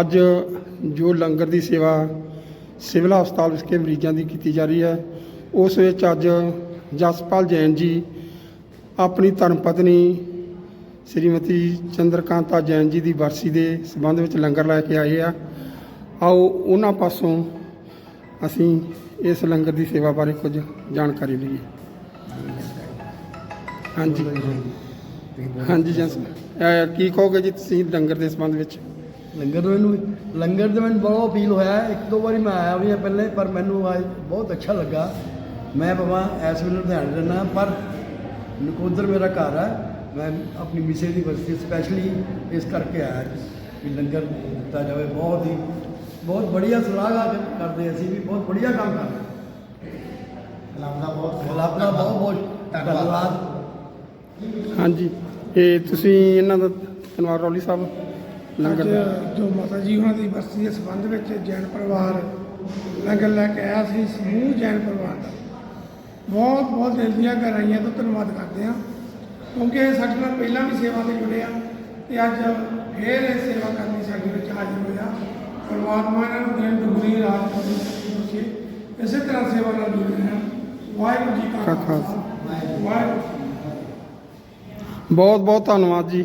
ਅੱਜ ਜੋ ਲੰਗਰ ਦੀ ਸੇਵਾ ਸਿਵਲ ਹਸਪਤਾਲ ਵਿਖੇ ਮਰੀਜ਼ਾਂ ਦੀ ਕੀਤੀ ਜਾ ਰਹੀ ਹੈ, ਉਸ ਵਿੱਚ ਅੱਜ ਜਸਪਾਲ ਜੈਨ ਜੀ, ਆਪਣੀ ਧਰਮ ਪਤਨੀ ਸ੍ਰੀਮਤੀ ਚੰਦਰਕਾਂਤਾ ਜੈਨ ਜੀ ਦੀ ਵਰਸੀ ਦੇ ਸੰਬੰਧ ਵਿੱਚ ਲੰਗਰ ਲੈ ਕੇ ਆਏ ਆ। ਆਓ ਉਹਨਾਂ ਪਾਸੋਂ ਅਸੀਂ ਇਸ ਲੰਗਰ ਦੀ ਸੇਵਾ ਬਾਰੇ ਕੁਝ ਜਾਣਕਾਰੀ ਲਈਏ। ਹਾਂਜੀ। ਹਾਂਜੀ ਜਸ ਕੀ ਕਹੋਗੇ ਜੀ ਤੁਸੀਂ ਲੰਗਰ ਦੇ ਸੰਬੰਧ ਵਿੱਚ? ਲੰਗਰ ਮੈਨੂੰ ਲੰਗਰ ਦੇ ਮੈਨੂੰ ਬਹੁਤ ਫੀਲ ਹੋਇਆ। ਇੱਕ ਦੋ ਵਾਰੀ ਮੈਂ ਆਇਆ ਵੀ ਹਾਂ ਪਹਿਲੇ ਪਰ ਮੈਨੂੰ ਅੱਜ ਬਹੁਤ ਅੱਛਾ ਲੱਗਾ। ਮੈਂ ਭਾਵੇਂ ਇਸ ਵੇਲੇ ਲੁਧਿਆਣੇ ਰਹਿਣਾ ਪਰ ਨਕੋਦਰ ਮੇਰਾ ਘਰ ਹੈ ਮੈਂ ਆਪਣੀ ਮਿਸੇ ਦੀ ਵਰਸੀ ਸਪੈਸ਼ਲੀ ਇਸ ਕਰਕੇ ਆਇਆ ਕਿ ਲੰਗਰ ਦਿੱਤਾ ਜਾਵੇ। ਬਹੁਤ ਹੀ ਬਹੁਤ ਬੜੀਆ ਸਲਾਹ ਕਰਦੇ ਅਸੀਂ ਵੀ ਬਹੁਤ ਬੜੀਆ ਕੰਮ ਕਰ ਰਹੇ ਰੱਬ ਦਾ ਬਹੁਤ ਦਾ ਬਹੁਤ ਬਹੁਤ ਧੰਨਵਾਦ। ਹਾਂਜੀ। ਇਹ ਤੁਸੀਂ ਇਹਨਾਂ ਦਾ ਧੰਨਵਾਦ ਰੌਲੀ ਸਾਹਿਬ। ਲੰਗਰ ਜੋ ਮਾਤਾ ਜੀ ਉਹਨਾਂ ਦੀ ਬਰਸੀ ਦੇ ਸੰਬੰਧ ਵਿੱਚ ਜੈਨ ਪਰਿਵਾਰ ਲੰਗਰ ਲੈ ਕੇ ਆਇਆ ਸੀ ਸਮੂਹ ਜੈਨ ਪਰਿਵਾਰ ਦਾ। ਬਹੁਤ ਬਹੁਤ ਦਿਲ ਦੀਆਂ ਗਹਿਰਾਈਆਂ ਤੋਂ ਧੰਨਵਾਦ ਕਰਦੇ ਹਾਂ ਕਿਉਂਕਿ ਇਹ ਸਾਡੇ ਨਾਲ ਪਹਿਲਾਂ ਵੀ ਸੇਵਾ ਤੇ ਜੁੜੇ ਆ ਤੇ ਅੱਜ ਫੇਰ ਇਹ ਸੇਵਾ ਕਰਨੀ ਸਾਡੇ ਵਿੱਚ ਹਾਜ਼ਰ ਹੋਇਆ ਪਰਮਾਤਮਾ ਇਹਨਾਂ ਨੂੰ ਦਿਨ ਦੁਗਣੀ ਰਾਤ ਬਖਸ਼ੇ। ਇਸੇ ਤਰ੍ਹਾਂ ਸੇਵਾ ਨਾਲ ਜੁੜੇ ਰਹਿਣ ਵਾਹਿਗੁਰੂ ਜੀ ਕਾ ਖਾਲਸਾ। ਵਾਹਿਗੁਰੂ। ਬਹੁਤ ਬਹੁਤ ਧੰਨਵਾਦ ਜੀ।